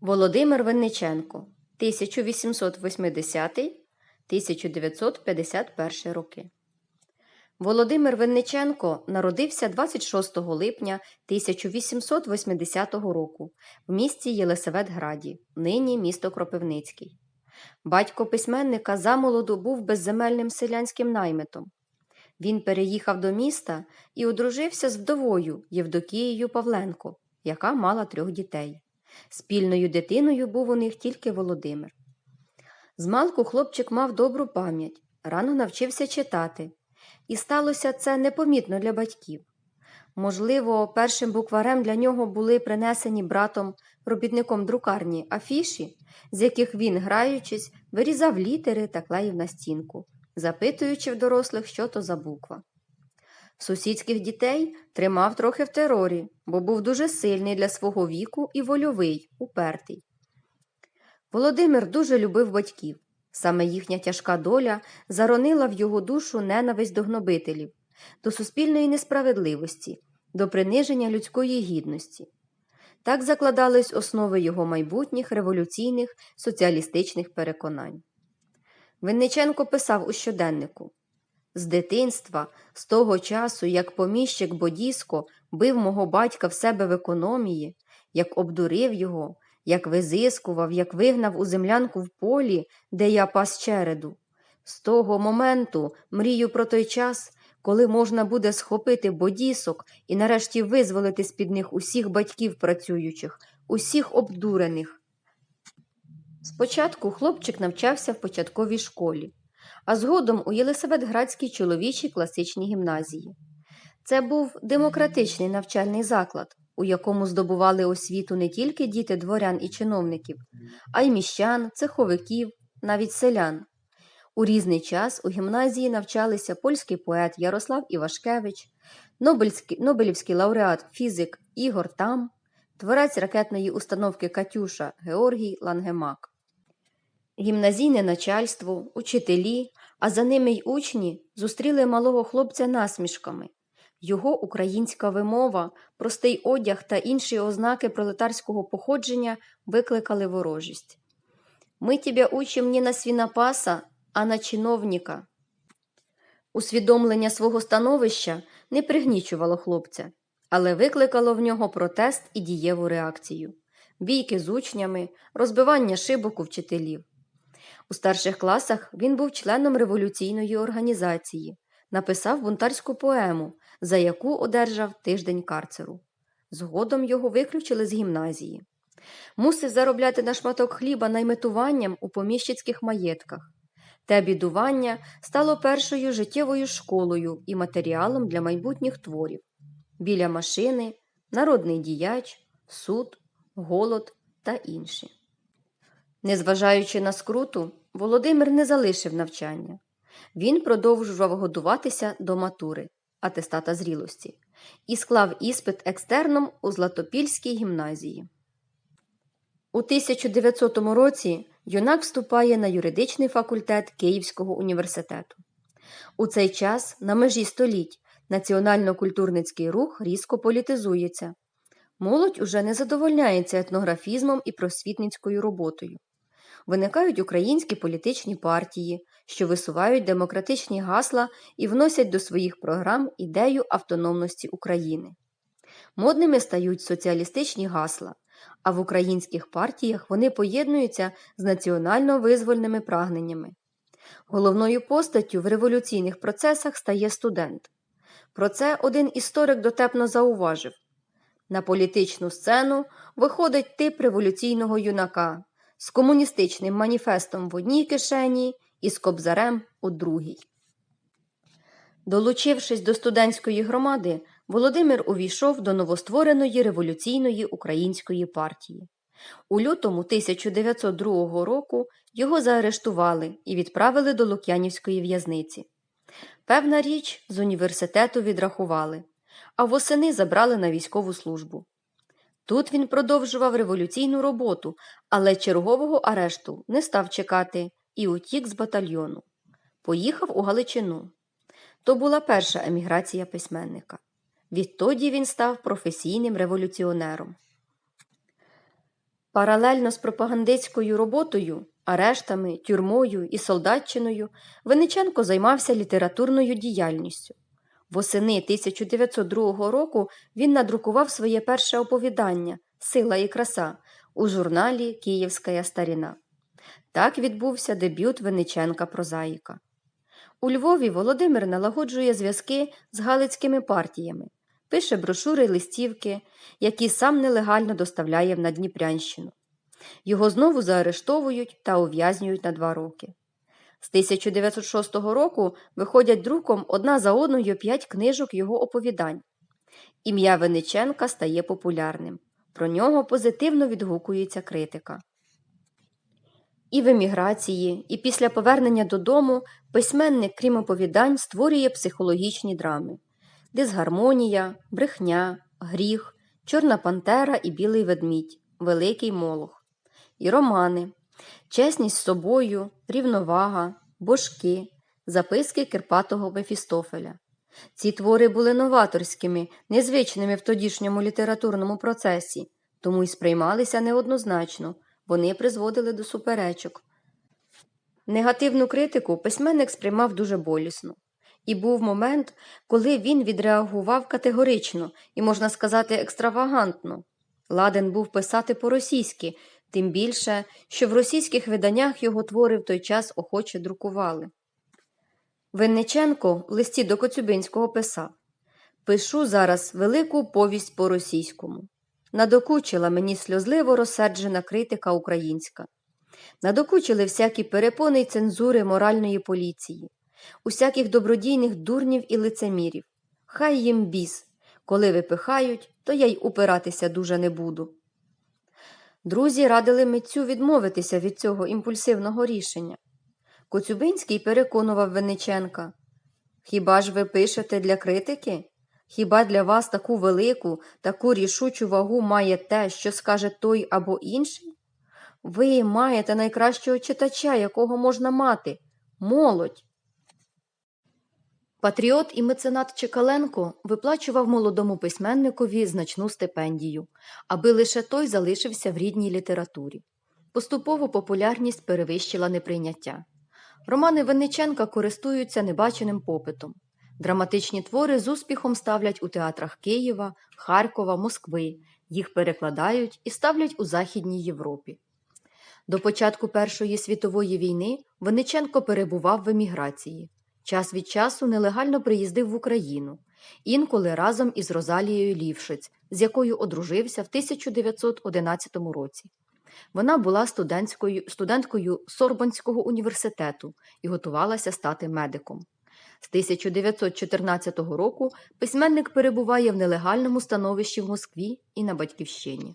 Володимир Винниченко 1880-1951 роки. Володимир Винниченко народився 26 липня 1880 року в місті Єлисаветграді, нині місто Кропивницький. Батько письменника замолоду був безземельним селянським наймитом. Він переїхав до міста і одружився з вдовою Євдокією Павленко, яка мала трьох дітей. Спільною дитиною був у них тільки Володимир. Змалку хлопчик мав добру пам'ять, рано навчився читати, і сталося це непомітно для батьків. Можливо, першим букварем для нього були принесені братом, робітником друкарні афіші, з яких він, граючись, вирізав літери та клеїв на стінку, запитуючи в дорослих, що то за буква. Сусідських дітей тримав трохи в терорі, бо був дуже сильний для свого віку і вольовий, упертий. Володимир дуже любив батьків. Саме їхня тяжка доля заронила в його душу ненависть до гнобителів, до суспільної несправедливості, до приниження людської гідності. Так закладались основи його майбутніх революційних соціалістичних переконань. Винниченко писав у щоденнику з дитинства, з того часу, як поміщик Бодіско бив мого батька в себе в економії, як обдурив його, як визискував, як вигнав у землянку в полі, де я пас череду. З того моменту мрію про той час, коли можна буде схопити бодісок і нарешті визволити з під них усіх батьків працюючих, усіх обдурених. Спочатку хлопчик навчався в початковій школі, а згодом у Єлисаветградській чоловічій класичній гімназії. Це був демократичний навчальний заклад, у якому здобували освіту не тільки діти дворян і чиновників, а й міщан, цеховиків, навіть селян. У різний час у гімназії навчалися польський поет Ярослав Івашкевич, Нобельський, Нобелівський лауреат фізик Ігор Там, творець ракетної установки Катюша Георгій Лангемак. Гімназійне начальство, учителі, а за ними й учні зустріли малого хлопця насмішками. Його українська вимова, простий одяг та інші ознаки пролетарського походження викликали ворожість. Ми тебе учим не на свінопаса, а на чиновника. Усвідомлення свого становища не пригнічувало хлопця, але викликало в нього протест і дієву реакцію бійки з учнями, розбивання шибок у вчителів. У старших класах він був членом революційної організації, написав бунтарську поему, за яку одержав тиждень карцеру. Згодом його виключили з гімназії. Мусив заробляти на шматок хліба найметуванням у поміщицьких маєтках. Те бідування стало першою життєвою школою і матеріалом для майбутніх творів біля машини, народний діяч, суд, голод та інші. Незважаючи на скруту, Володимир не залишив навчання. Він продовжував годуватися до матури, атестата зрілості, і склав іспит екстерном у Златопільській гімназії. У 1900 році юнак вступає на юридичний факультет Київського університету. У цей час, на межі століть, національно-культурницький рух різко політизується. Молодь уже не задовольняється етнографізмом і просвітницькою роботою. Виникають українські політичні партії, що висувають демократичні гасла і вносять до своїх програм ідею автономності України. Модними стають соціалістичні гасла, а в українських партіях вони поєднуються з національно-визвольними прагненнями. Головною постаттю в революційних процесах стає студент. Про це один історик дотепно зауважив на політичну сцену виходить тип революційного юнака з комуністичним маніфестом в одній кишені і з кобзарем у другій. Долучившись до студентської громади, Володимир увійшов до новоствореної революційної української партії. У лютому 1902 року його заарештували і відправили до Лук'янівської в'язниці. Певна річ з університету відрахували, а восени забрали на військову службу. Тут він продовжував революційну роботу, але чергового арешту не став чекати і утік з батальйону. Поїхав у Галичину. То була перша еміграція письменника. Відтоді він став професійним революціонером. Паралельно з пропагандистською роботою, арештами, тюрмою і солдатчиною Винниченко займався літературною діяльністю. Восени 1902 року він надрукував своє перше оповідання Сила і краса у журналі Київська старіна. Так відбувся дебют Винниченка Прозаїка. У Львові Володимир налагоджує зв'язки з галицькими партіями, пише брошури й листівки, які сам нелегально доставляє в Надніпрянщину. Його знову заарештовують та ув'язнюють на два роки. З 1906 року виходять друком одна за одною п'ять книжок його оповідань. Ім'я Винниченка стає популярним. Про нього позитивно відгукується критика. І в еміграції, і після повернення додому письменник, крім оповідань, створює психологічні драми дисгармонія, брехня, гріх, Чорна пантера і білий ведмідь, Великий Молох, і романи, чесність з собою, рівновага, божки, записки Кирпатого Мефістофеля. Ці твори були новаторськими, незвичними в тодішньому літературному процесі, тому й сприймалися неоднозначно, вони призводили до суперечок. Негативну критику письменник сприймав дуже болісно. І був момент, коли він відреагував категорично і, можна сказати, екстравагантно. Ладен був писати по-російськи, тим більше, що в російських виданнях його твори в той час охоче друкували. Винниченко в листі до Коцюбинського писав Пишу зараз велику повість по російському. Надокучила мені сльозливо розсерджена критика українська. Надокучили всякі перепони й цензури моральної поліції, усяких добродійних дурнів і лицемірів. Хай їм біс. Коли випихають, то я й упиратися дуже не буду. Друзі радили митцю відмовитися від цього імпульсивного рішення. Коцюбинський переконував Винниченка Хіба ж ви пишете для критики? Хіба для вас таку велику, таку рішучу вагу має те, що скаже той або інший? Ви маєте найкращого читача, якого можна мати молодь. Патріот і меценат Чекаленко виплачував молодому письменникові значну стипендію, аби лише той залишився в рідній літературі. Поступово популярність перевищила неприйняття. Романи Винниченка користуються небаченим попитом. Драматичні твори з успіхом ставлять у театрах Києва, Харкова, Москви, їх перекладають і ставлять у Західній Європі. До початку Першої світової війни Винниченко перебував в еміграції. Час від часу нелегально приїздив в Україну, інколи разом із Розалією Лівшиць, з якою одружився в 1911 році. Вона була студенткою, студенткою Сорбонського університету і готувалася стати медиком. З 1914 року письменник перебуває в нелегальному становищі в Москві і на Батьківщині.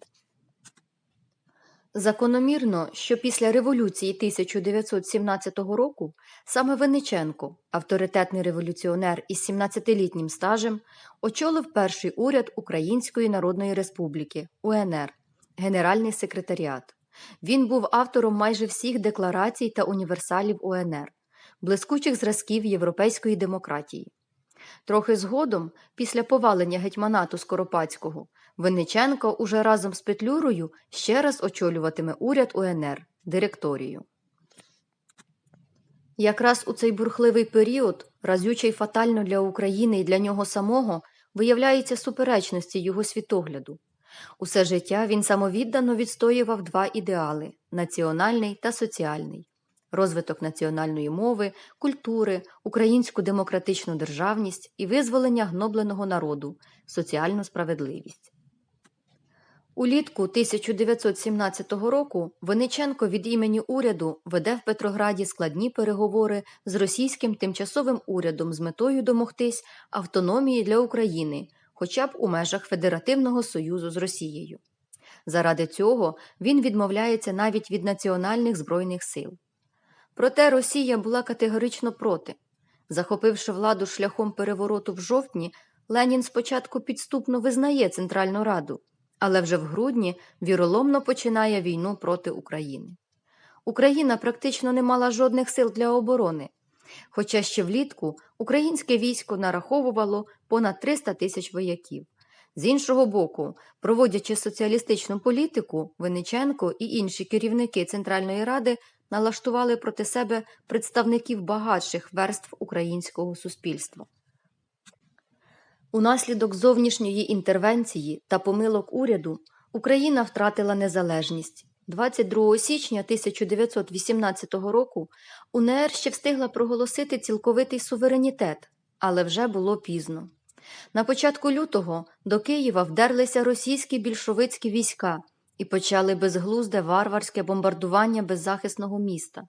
Закономірно, що після революції 1917 року саме Винниченко, авторитетний революціонер із 17-літнім стажем, очолив перший уряд Української Народної Республіки УНР, Генеральний секретаріат. Він був автором майже всіх декларацій та універсалів УНР, блискучих зразків європейської демократії. Трохи згодом, після повалення гетьманату Скоропадського, Винниченко уже разом з Петлюрою ще раз очолюватиме уряд УНР директорію. Якраз у цей бурхливий період, разюче й фатально для України і для нього самого, виявляються суперечності його світогляду. Усе життя він самовіддано відстоював два ідеали національний та соціальний розвиток національної мови, культури, українську демократичну державність і визволення гнобленого народу, соціальну справедливість. Улітку 1917 року Винниченко від імені уряду веде в Петрограді складні переговори з російським тимчасовим урядом з метою домогтись автономії для України, хоча б у межах Федеративного Союзу з Росією. Заради цього він відмовляється навіть від національних збройних сил. Проте Росія була категорично проти. Захопивши владу шляхом перевороту в жовтні, Ленін спочатку підступно визнає Центральну Раду, але вже в грудні віроломно починає війну проти України. Україна практично не мала жодних сил для оборони, хоча ще влітку українське військо нараховувало понад 300 тисяч вояків. З іншого боку, проводячи соціалістичну політику, Винниченко і інші керівники Центральної Ради налаштували проти себе представників багатших верств українського суспільства. Унаслідок зовнішньої інтервенції та помилок уряду Україна втратила незалежність. 22 січня 1918 року УНР ще встигла проголосити цілковитий суверенітет, але вже було пізно. На початку лютого до Києва вдерлися російські більшовицькі війська і почали безглузде варварське бомбардування беззахисного міста.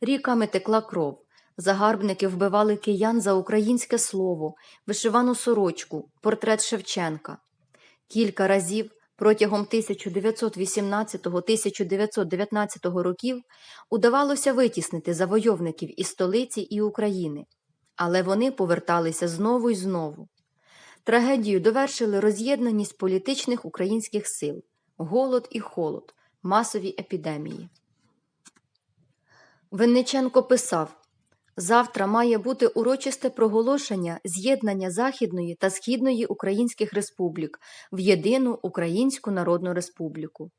Ріками текла кров. Загарбники вбивали киян за українське слово, вишивану сорочку, портрет Шевченка. Кілька разів протягом 1918-1919 років удавалося витіснити завойовників із столиці і України, але вони поверталися знову й знову. Трагедію довершили роз'єднаність політичних українських сил, голод і холод, масові епідемії. Винниченко писав Завтра має бути урочисте проголошення з'єднання Західної та Східної українських республік в єдину Українську Народну Республіку.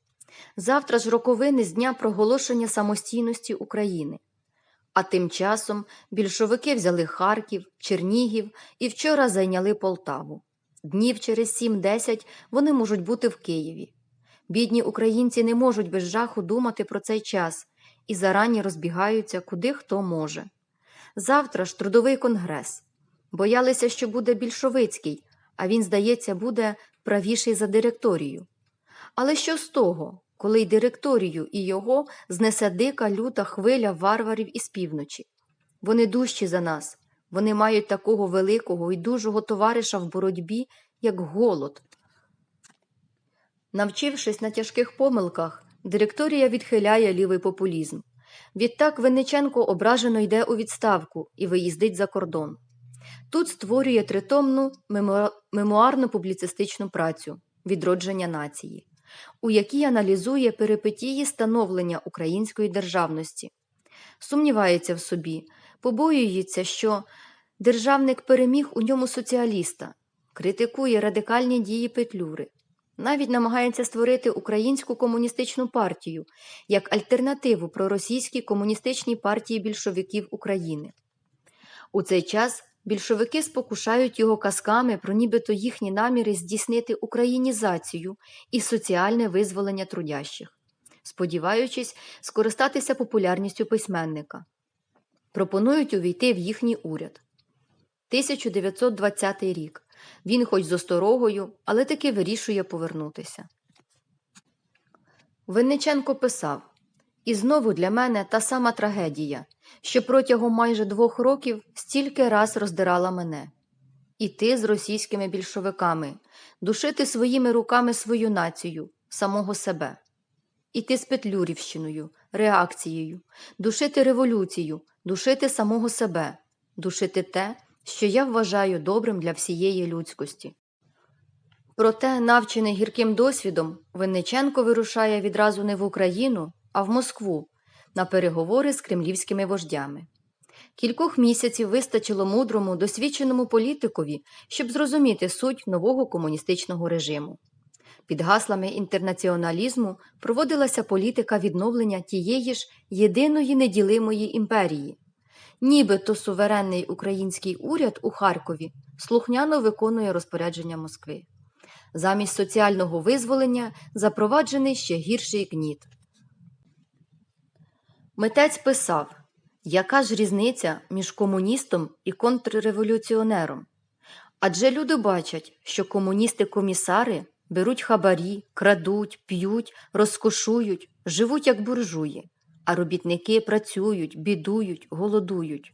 Завтра ж роковини з дня проголошення самостійності України. А тим часом більшовики взяли Харків, Чернігів і вчора зайняли Полтаву. Днів через 7-10 вони можуть бути в Києві. Бідні українці не можуть без жаху думати про цей час і зарані розбігаються, куди хто може. Завтра ж трудовий конгрес. Боялися, що буде більшовицький, а він, здається, буде правіший за директорію. Але що з того, коли й директорію і його знесе дика люта хвиля варварів із півночі? Вони дужчі за нас, вони мають такого великого і дужого товариша в боротьбі, як голод. Навчившись на тяжких помилках, директорія відхиляє лівий популізм. Відтак Винниченко ображено йде у відставку і виїздить за кордон. Тут створює тритомну мемуарно публіцистичну працю Відродження нації, у якій аналізує перипетії становлення української державності. Сумнівається в собі, побоюється, що державник переміг у ньому соціаліста, критикує радикальні дії Петлюри, навіть намагається створити українську комуністичну партію як альтернативу проросійській комуністичній партії більшовиків України. У цей час більшовики спокушають його казками про нібито їхні наміри здійснити українізацію і соціальне визволення трудящих, сподіваючись скористатися популярністю письменника. Пропонують увійти в їхній уряд. 1920 рік. Він хоч з осторогою, але таки вирішує повернутися. Винниченко писав І знову для мене та сама трагедія, що протягом майже двох років стільки раз роздирала мене. Іти з російськими більшовиками, душити своїми руками свою націю, самого себе, іти з Петлюрівщиною, реакцією, душити революцію, душити самого себе, душити те, що я вважаю добрим для всієї людськості. Проте, навчений гірким досвідом, Винниченко вирушає відразу не в Україну, а в Москву на переговори з кремлівськими вождями. Кількох місяців вистачило мудрому, досвідченому політикові, щоб зрозуміти суть нового комуністичного режиму. Під гаслами інтернаціоналізму проводилася політика відновлення тієї ж єдиної неділимої імперії, нібито суверенний український уряд у Харкові слухняно виконує розпорядження Москви. Замість соціального визволення запроваджений ще гірший гніт. Митець писав, яка ж різниця між комуністом і контрреволюціонером? Адже люди бачать, що комуністи-комісари беруть хабарі, крадуть, п'ють, розкошують, живуть як буржуї, а робітники працюють, бідують, голодують.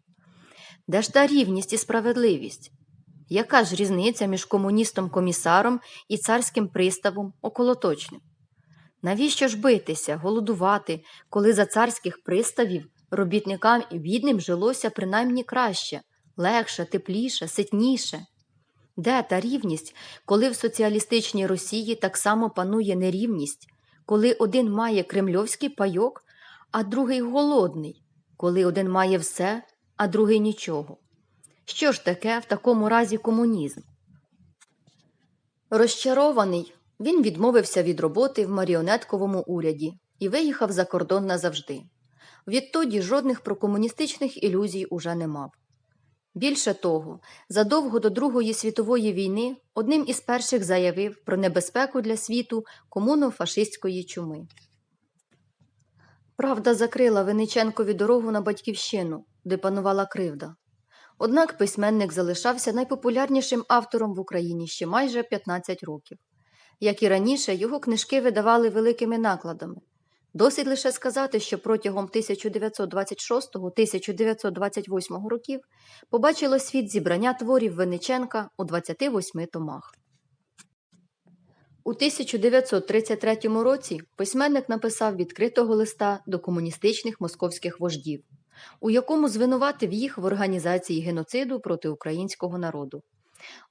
Де ж та рівність і справедливість? Яка ж різниця між комуністом-комісаром і царським приставом околоточним? Навіщо ж битися, голодувати, коли за царських приставів робітникам і бідним жилося принаймні краще, легше, тепліше, ситніше? Де та рівність, коли в соціалістичній Росії так само панує нерівність, коли один має кремльовський пайок, а другий голодний, коли один має все, а другий нічого? Що ж таке в такому разі комунізм? Розчарований, він відмовився від роботи в маріонетковому уряді і виїхав за кордон назавжди. Відтоді жодних прокомуністичних ілюзій уже не мав. Більше того, задовго до Другої світової війни одним із перших заявив про небезпеку для світу комуно-фашистської чуми. Правда закрила Винниченкові дорогу на батьківщину, де панувала кривда. Однак письменник залишався найпопулярнішим автором в Україні ще майже 15 років. Як і раніше, його книжки видавали великими накладами. Досить лише сказати, що протягом 1926-1928 років побачило світ зібрання творів Винниченка у 28 томах. У 1933 році письменник написав відкритого листа до комуністичних московських вождів, у якому звинуватив їх в організації геноциду проти українського народу,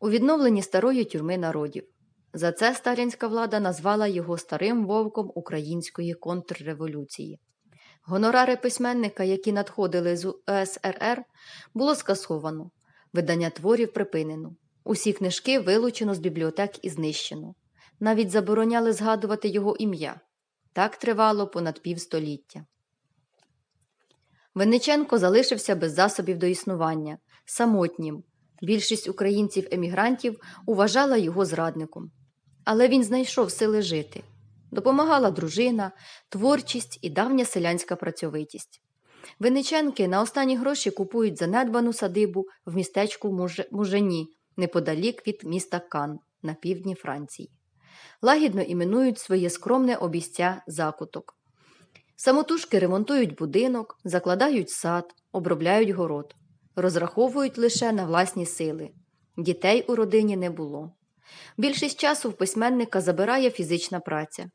у відновленні старої тюрми народів. За це сталінська влада назвала його старим вовком української контрреволюції. Гонорари письменника, які надходили з УСРР, було скасовано, видання творів припинено. Усі книжки вилучено з бібліотек і знищено. Навіть забороняли згадувати його ім'я. Так тривало понад півстоліття. Винниченко залишився без засобів до існування, самотнім. Більшість українців-емігрантів уважала його зрадником. Але він знайшов сили жити. Допомагала дружина, творчість і давня селянська працьовитість. Винниченки на останні гроші купують занедбану садибу в містечку Муж- Мужені, неподалік від міста Кан на півдні Франції. Лагідно іменують своє скромне обіця закуток. Самотужки ремонтують будинок, закладають сад, обробляють город, розраховують лише на власні сили. Дітей у родині не було. Більшість часу в письменника забирає фізична праця.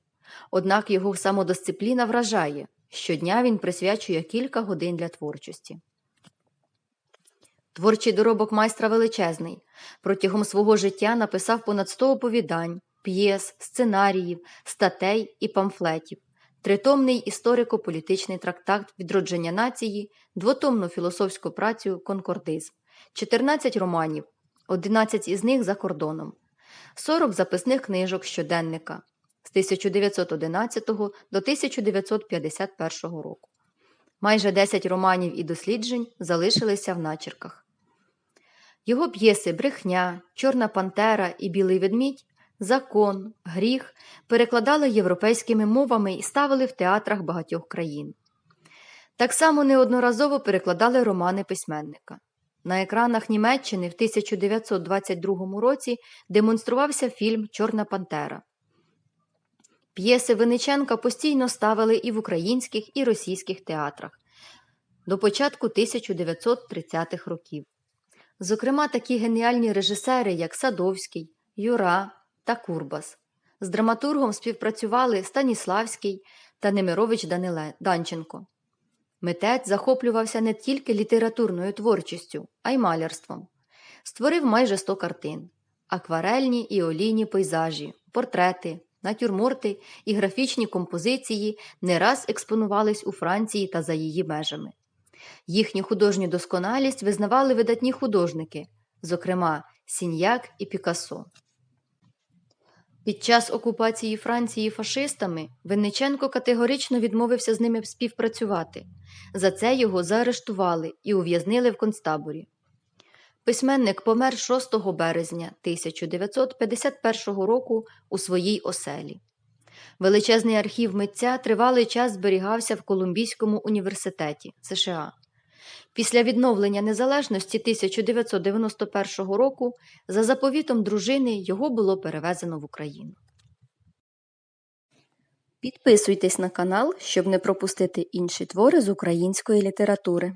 Однак його самодисципліна вражає. Щодня він присвячує кілька годин для творчості. Творчий доробок майстра величезний. Протягом свого життя написав понад 100 оповідань, п'єс, сценаріїв, статей і памфлетів, тритомний історико-політичний трактат відродження нації, двотомну філософську працю Конкордизм, 14 романів, 11 із них за кордоном, 40 записних книжок щоденника з 1911 до 1951 року. Майже 10 романів і досліджень залишилися в начерках. Його п'єси Брехня, Чорна Пантера і Білий ведмідь, Закон, Гріх перекладали європейськими мовами і ставили в театрах багатьох країн. Так само неодноразово перекладали романи письменника. На екранах Німеччини в 1922 році демонструвався фільм Чорна Пантера. П'єси Винниченка постійно ставили і в українських, і російських театрах до початку 1930-х років. Зокрема, такі геніальні режисери, як Садовський, Юра та Курбас. З драматургом співпрацювали Станіславський та Немирович Даниле Данченко. Митець захоплювався не тільки літературною творчістю, а й малярством. Створив майже 100 картин, акварельні і олійні пейзажі, портрети, натюрморти і графічні композиції не раз експонувались у Франції та за її межами. Їхню художню досконалість визнавали видатні художники, зокрема Сіньяк і Пікассо. Під час окупації Франції фашистами Винниченко категорично відмовився з ними співпрацювати. За це його заарештували і ув'язнили в концтаборі. Письменник помер 6 березня 1951 року у своїй оселі. Величезний архів митця тривалий час зберігався в Колумбійському університеті США. Після відновлення незалежності 1991 року за заповітом дружини його було перевезено в Україну. Підписуйтесь на канал, щоб не пропустити інші твори з української літератури.